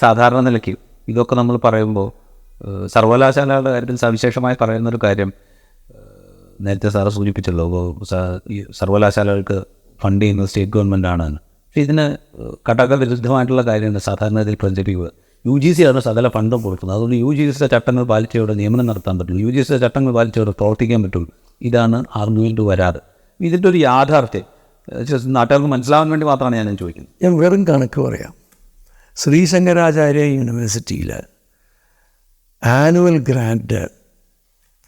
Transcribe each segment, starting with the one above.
സാധാരണ നിലയ്ക്ക് ഇതൊക്കെ നമ്മൾ പറയുമ്പോൾ സർവകലാശാലകളുടെ കാര്യത്തിൽ സവിശേഷമായി പറയുന്നൊരു കാര്യം നേരത്തെ സാറ് സൂചിപ്പിച്ചല്ലോ സർവകലാശാലകൾക്ക് ഫണ്ട് ചെയ്യുന്നത് സ്റ്റേറ്റ് ഗവൺമെന്റ് ആണ് പക്ഷേ ഇതിന് കടക വിരുദ്ധമായിട്ടുള്ള കാര്യമാണ് സാധാരണ ഇതിൽ പ്രചരിക്കുക യു ജി സി ആണ് സകല ഫണ്ടും കൊടുക്കുന്നത് അതുകൊണ്ട് യു ജി സിയുടെ ചട്ടങ്ങൾ പാലിച്ചവിടെ നിയമനം നടത്താൻ പറ്റുള്ളൂ. യു ജി സിയുടെ ചട്ടങ്ങൾ പാലിച്ചവിടെ പ്രവർത്തിക്കാൻ പറ്റുള്ളൂ. ഇതാണ് ആർഗ്യുമെന്റ് വരാറ്. ഇതിന്റെ ഒരു യാഥാർത്ഥ്യം നാട്ടുകാർക്ക് മനസ്സിലാവാൻ വേണ്ടി മാത്രമാണ് ഞാൻ ചോദിക്കുന്നത്. ഞാൻ വെറും കണക്ക് പറയാം. ശ്രീശങ്കരാചാര്യ യൂണിവേഴ്സിറ്റിയിൽ annual grant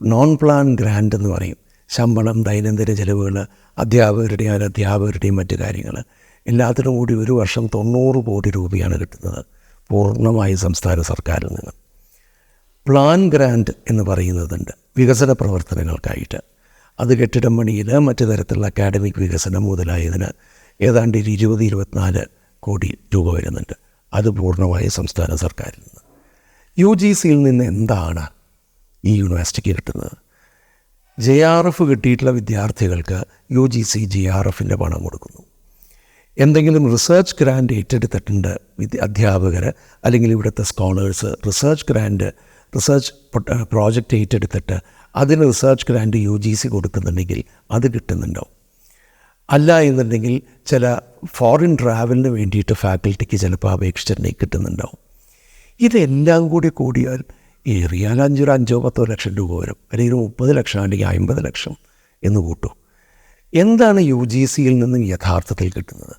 non plan grant എന്ന് പറയും. ശമ്പളം ദൈനംദിന ചിലവുകൾ അധ്യാപകരുടെയും അനധ്യാപകരുടെയും മറ്റു കാര്യങ്ങൾ എല്ലാത്തിനും കൂടി ഒരു വർഷം തൊണ്ണൂറ് കോടി രൂപയാണ് കിട്ടുന്നത്. പൂർണമായി സംസ്ഥാന സർക്കാരിൽ നിന്ന്. പ്ലാൻ ഗ്രാൻഡ് എന്ന് പറയുന്നതുണ്ട് വികസന പ്രവർത്തനങ്ങൾക്കായിട്ട്. അത് കെട്ടിടം പണിയിൽ മറ്റു തരത്തിലുള്ള അക്കാഡമിക് വികസനം മുതലായതിന് ഏതാണ്ട് ഒരു ഇരുപത് ഇരുപത്തിനാല് കോടി രൂപ വരുന്നുണ്ട്. അത് പൂർണമായ സംസ്ഥാന സർക്കാരിൽ നിന്ന്. യു ജി സിയിൽ നിന്ന് എന്താണ് ഈ യൂണിവേഴ്സിറ്റിക്ക് കിട്ടുന്നത്? ജെ ആർ എഫ് കിട്ടിയിട്ടുള്ള വിദ്യാർത്ഥികൾക്ക് U G C J R എഫിന്റെ പണം കൊടുക്കുന്നു. എന്തെങ്കിലും റിസർച്ച് ഗ്രാൻഡ് ഏറ്റെടുത്തിട്ടുണ്ട് വിദ്യ അധ്യാപകർ അല്ലെങ്കിൽ ഇവിടുത്തെ scholars research grant research project ഏറ്റെടുത്തിട്ട് അതിന് research grant U G C കൊടുക്കുന്നുണ്ടെങ്കിൽ അത് കിട്ടുന്നുണ്ടോ? അല്ല എന്നുണ്ടെങ്കിൽ ചില ഫോറിൻ ട്രാവലിന് വേണ്ടിയിട്ട് ഫാക്കൽറ്റിക്ക് ചിലപ്പോൾ അപേക്ഷിച്ചിട്ടുണ്ടെങ്കിൽ കിട്ടുന്നുണ്ടാവും. ഇതെല്ലാം കൂടി കൂടിയാൽ ഏറിയാൽ അഞ്ചൊരു അഞ്ചോ പത്തോ ലക്ഷം രൂപ വരും. അല്ലെങ്കിൽ മുപ്പത് ലക്ഷം അല്ലെങ്കിൽ അമ്പത് ലക്ഷം എന്ന് കൂട്ടും. എന്താണ് യു ജി സിയിൽ നിന്നും യഥാർത്ഥത്തിൽ കിട്ടുന്നത്?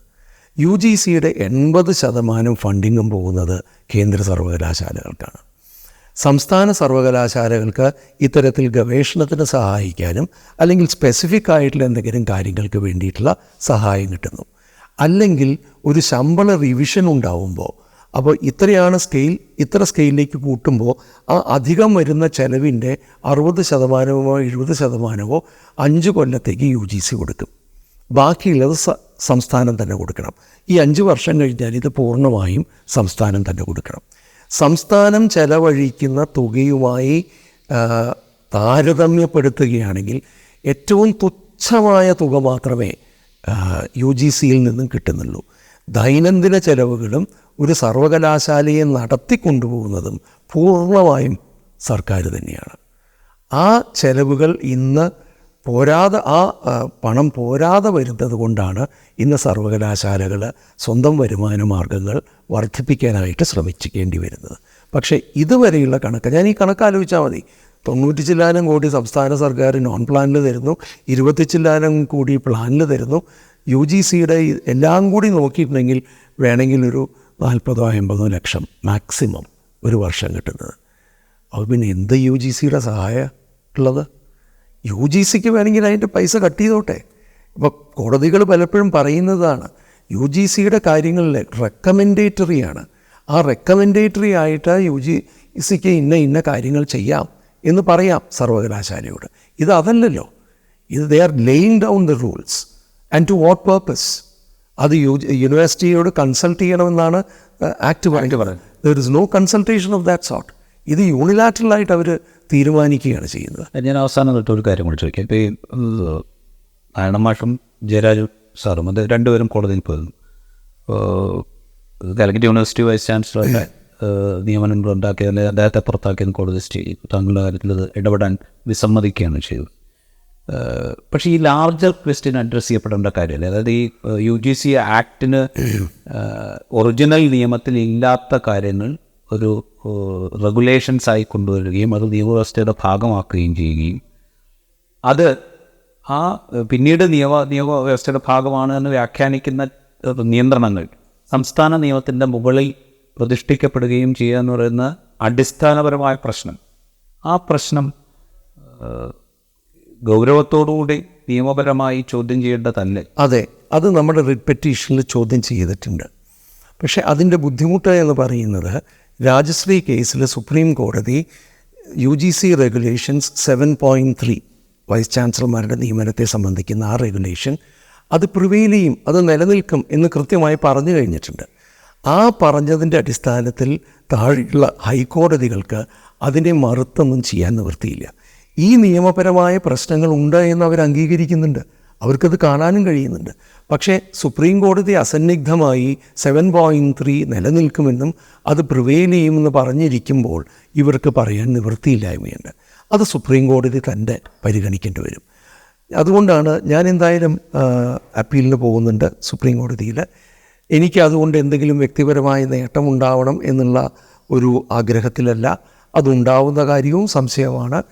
യു ജി സിയുടെ എൺപത് ശതമാനം ഫണ്ടിങ്ങും പോകുന്നത് കേന്ദ്ര സർവകലാശാലകൾക്കാണ്. സംസ്ഥാന സർവകലാശാലകൾക്ക് ഇത്തരത്തിൽ ഗവേഷണത്തിന് സഹായിക്കാനും അല്ലെങ്കിൽ സ്പെസിഫിക് ആയിട്ടുള്ള എന്തെങ്കിലും കാര്യങ്ങൾക്ക് വേണ്ടിയിട്ടുള്ള സഹായം കിട്ടുന്നു. അല്ലെങ്കിൽ ഒരു ശമ്പള റിവിഷൻ ഉണ്ടാവുമ്പോൾ അപ്പോൾ ഇത്രയാണ് സ്കെയിൽ ഇത്ര സ്കെയിലിലേക്ക് കൂട്ടുമ്പോൾ ആ അധികം വരുന്ന ചെലവിന്റെ അറുപത് ശതമാനമോ എഴുപത് ശതമാനമോ അഞ്ച് കൊല്ലത്തേക്ക് യു ജി സി കൊടുക്കും. ബാക്കിയുള്ളത് സംസ്ഥാനം തന്നെ കൊടുക്കണം. ഈ അഞ്ച് വർഷം കഴിഞ്ഞാൽ ഇത് പൂർണമായും സംസ്ഥാനം തന്നെ കൊടുക്കണം. സംസ്ഥാനം ചെലവഴിക്കുന്ന തുകയുമായി താരതമ്യപ്പെടുത്തുകയാണെങ്കിൽ ഏറ്റവും തുച്ഛമായ തുക മാത്രമേ യു ജി സിയിൽ നിന്നും കിട്ടുന്നുള്ളൂ. ദൈനംദിന ചെലവുകളും ഒരു സർവകലാശാലയെ നടത്തിക്കൊണ്ടുപോകുന്നതും പൂർണമായും സർക്കാർ തന്നെയാണ്. ആ ചെലവുകൾ ഇന്ന് പോരാതെ ആ പണം പോരാതെ വരുന്നത് കൊണ്ടാണ് ഇന്ന് സർവകലാശാലകൾ സ്വന്തം വരുമാന മാർഗങ്ങൾ വർദ്ധിപ്പിക്കാനായിട്ട് ശ്രമിച്ചിക്കേണ്ടി വരുന്നത്. പക്ഷേ ഇതുവരെയുള്ള കണക്ക് ഞാൻ ഈ കണക്ക് ആലോചിച്ചാൽ മതി. തൊണ്ണൂറ്റി ചില്ലാനം കോടി സംസ്ഥാന സർക്കാർ നോൺ പ്ലാനിൽ തരുന്നു ഇരുപത്തി ചില്ലാനം കൂടി പ്ലാനിൽ തരുന്നു. യു ജി സിയുടെ എല്ലാം കൂടി നോക്കിയിട്ടുണ്ടെങ്കിൽ വേണമെങ്കിൽ ഒരു നാൽപ്പതോ അമ്പതോ ലക്ഷം മാക്സിമം ഒരു വർഷം കിട്ടുന്നത്. അപ്പോൾ പിന്നെ എന്ത് യു ജി സിയുടെ സഹായം ഉള്ളത് യു ജി സിക്ക് വേണമെങ്കിൽ അതിന്റെ പൈസ കട്ട് ചെയ്തോട്ടെ. ഇപ്പോൾ കോടതികൾ പലപ്പോഴും പറയുന്നതാണ് യു ജി സിയുടെ കാര്യങ്ങളിൽ റെക്കമെൻഡേറ്ററിയാണ് ആ റെക്കമെൻഡേറ്ററി ആയിട്ട് യു ജി സിക്ക് ഇന്ന ഇന്ന കാര്യങ്ങൾ ചെയ്യാം എന്ന് പറയാം സർവകലാശാലയോട്. ഇത് അതല്ലല്ലോ. ഇത് they are laying down the rules and to what purpose അത് യു യൂണിവേഴ്സിറ്റിയോട് കൺസൾട്ട് ചെയ്യണമെന്നാണ് ആക്ട് പറയുന്നത്. There is no consultation of that sort ഇത് യൂണിലാറ്ററലായിട്ട് അവർ തീരുമാനിക്കുകയാണ് ചെയ്യുന്നത്. ഞാൻ അവസാനം തൊട്ട് ഒരു കാര്യം കൂടി ചോദിക്കാം. ഇപ്പോൾ ഈ നാരായണമാഷും ജയരാജു സാറും അത് രണ്ടുപേരും കോടതിയിൽ പോയിരുന്നു. കാലിക്കറ്റ് യൂണിവേഴ്സിറ്റി വൈസ് ചാൻസലറുടെ നിയമനങ്ങൾ നിയമനം ഉണ്ടാക്കിയ അല്ലെങ്കിൽ അദ്ദേഹത്തെ പുറത്താക്കിയെന്ന് കോടതി സ്റ്റേ ചെയ്തു. താങ്കളുടെ കാര്യത്തിൽ അത് ഇടപെടാൻ വിസമ്മതിക്കുകയാണ് ചെയ്തത്. പക്ഷേ ഈ ലാർജർ ക്വസ്റ്റ്യൻ അഡ്രസ്സ് ചെയ്യപ്പെടേണ്ട കാര്യമല്ലേ. അതായത് ഈ യു ജി സി ആക്ടിന് ഒറിജിനൽ നിയമത്തിൽ ഇല്ലാത്ത കാര്യങ്ങൾ ഒരു റെഗുലേഷൻസ് ആയി കൊണ്ടുവരികയും അത് നിയമവ്യവസ്ഥയുടെ ഭാഗമാക്കുകയും ചെയ്യുകയും. അത് ആ പിന്നീട് നിയമ നിയമവ്യവസ്ഥയുടെ ഭാഗമാണ് എന്ന് വ്യാഖ്യാനിക്കുന്ന നിയന്ത്രണങ്ങൾ സംസ്ഥാന നിയമത്തിന്റെ മുകളിൽ പ്രതിഷ്ഠിക്കപ്പെടുകയും ചെയ്യുക എന്ന് പറയുന്ന അടിസ്ഥാനപരമായ പ്രശ്നം. ആ പ്രശ്നം ഗൗരവത്തോടുകൂടി നിയമപരമായി ചോദ്യം ചെയ്യേണ്ട തന്നെ. അതെ അത് നമ്മുടെ റിപ്പറ്റീഷനിൽ ചോദ്യം ചെയ്തിട്ടുണ്ട്. പക്ഷേ അതിന്റെ ബുദ്ധിമുട്ട് എന്ന് പറയുന്നത് രാജശ്രീ കേസിൽ സുപ്രീം കോടതി U G C regulations seven point three vice ചാൻസലർമാരുടെ നിയമനത്തെ സംബന്ധിക്കുന്ന ആ റെഗുലേഷൻ അത് പ്രിവെയിൽ ചെയ്യും അത് നിലനിൽക്കും എന്ന് കൃത്യമായി പറഞ്ഞു കഴിഞ്ഞിട്ടുണ്ട്. ആ പറഞ്ഞതിന്റെ അടിസ്ഥാനത്തിൽ താഴെയുള്ള ഹൈക്കോടതികൾക്ക് അതിനെ മറുത്തൊന്നും ചെയ്യാൻ നിവൃത്തിയില്ല. ഈ നിയമപരമായ പ്രശ്നങ്ങൾ ഉണ്ട് എന്ന് അവർ അംഗീകരിക്കുന്നുണ്ട്. അവർക്കത് കാണാനും കഴിയുന്നുണ്ട്. പക്ഷേ സുപ്രീം കോടതി അസന്നിഗ്ധമായി സെവൻ പോയിന്റ് ത്രീ നിലനിൽക്കുമെന്നും അത് പ്രിവെയിൽ ചെയ്യുമെന്ന് പറഞ്ഞിരിക്കുമ്പോൾ ഇവർക്ക് പറയാൻ നിവൃത്തിയില്ലായ്മയുണ്ട്. അത് സുപ്രീം കോടതി തന്റെ പരിഗണിക്കേണ്ടി വരും. അതുകൊണ്ടാണ് ഞാൻ എന്തായാലും അപ്പീലിന് പോകുന്നുണ്ട് സുപ്രീം കോടതിയിൽ എനിക്ക് അതുകൊണ്ട് എന്തെങ്കിലും വ്യക്തിപരമായ നേട്ടമുണ്ടാവണം എന്നുള്ള ഒരു ആഗ്രഹത്തിലല്ല. അതുണ്ടാവുന്ന കാര്യവും സംശയമാണ്.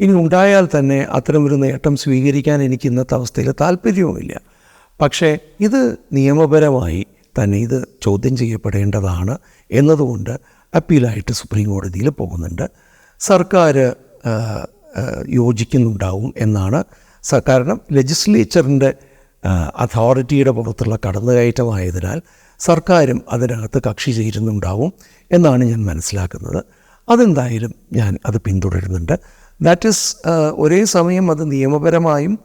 ഇനി ഉണ്ടായാൽ തന്നെ അത്തരമൊരു നേട്ടം സ്വീകരിക്കാൻ എനിക്ക് ഇന്നത്തെ അവസ്ഥയിൽ താല്പര്യവുമില്ല. പക്ഷേ ഇത് നിയമപരമായി തന്നെ ഇത് ചോദ്യം ചെയ്യപ്പെടേണ്ടതാണ് എന്നതുകൊണ്ട് അപ്പീലായിട്ട് സുപ്രീം കോടതിയിൽ പോകുന്നുണ്ട്. സർക്കാർ യോജിക്കുന്നുണ്ടാവും എന്നാണ്. കാരണം ലെജിസ്ലേച്ചറിന്റെ അതോറിറ്റിയുടെ പുറത്തുള്ള കടന്നുകയറ്റമായതിനാൽ സർക്കാരും അതിനകത്ത് കക്ഷി ചേരുന്നുണ്ടാവും എന്നാണ് ഞാൻ മനസ്സിലാക്കുന്നത്. അതെന്തായാലും ഞാൻ അത് പിന്തുടരുന്നുണ്ട്. ദാറ്റ് ഈസ് ഒരേ സമയം അത് നിയമപരമായും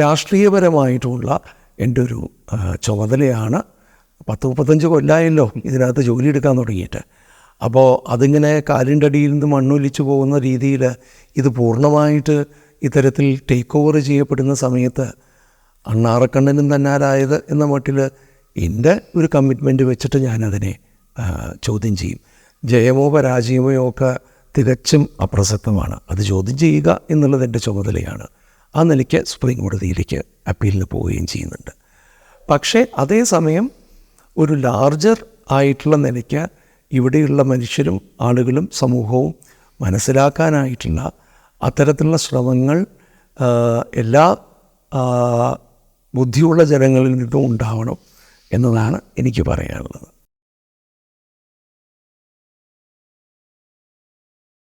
രാഷ്ട്രീയപരമായിട്ടുമുള്ള എന്റെ ഒരു ചുമതലയാണ്. പത്ത് മുപ്പത്തഞ്ച് കൊല്ലായല്ലോ ഇതിനകത്ത് ജോലി എടുക്കാൻ തുടങ്ങിയിട്ട്. അപ്പോൾ അതിങ്ങനെ കാലിന്റെ അടിയിൽ നിന്ന് മണ്ണൊലിച്ചു പോകുന്ന രീതിയിൽ ഇത് പൂർണമായിട്ട് ഇത്തരത്തിൽ ടേക്ക് ഓവർ ചെയ്യപ്പെടുന്ന സമയത്ത് അണ്ണാറക്കണ്ണനും തന്നാലായത് എന്ന മട്ടിൽ എന്റെ ഒരു കമ്മിറ്റ്മെന്റ് വെച്ചിട്ട് ഞാനതിനെ ചോദ്യം ചെയ്യും. ജയമോ പരാജയമോ ഒക്കെ തികച്ചും അപ്രസക്തമാണ്. അത് ചോദ്യം ചെയ്യുക എന്നുള്ളത് എന്റെ ചുമതലയാണ്. ആ നിലയ്ക്ക് സുപ്രീം കോടതിയിലേക്ക് അപ്പീലിന് പോവുകയും ചെയ്യുന്നുണ്ട്. പക്ഷേ അതേസമയം ഒരു ലാർജർ ആയിട്ടുള്ള നിലയ്ക്ക് ഇവിടെയുള്ള മനുഷ്യരും ആളുകളും സമൂഹവും മനസ്സിലാക്കാനായിട്ടുള്ള അത്തരത്തിലുള്ള ശ്രമങ്ങൾ എല്ലാ ബുദ്ധിയുള്ള ജനങ്ങളിൽ നിന്നും ഉണ്ടാവണം എന്നതാണ് എനിക്ക് പറയാനുള്ളത്.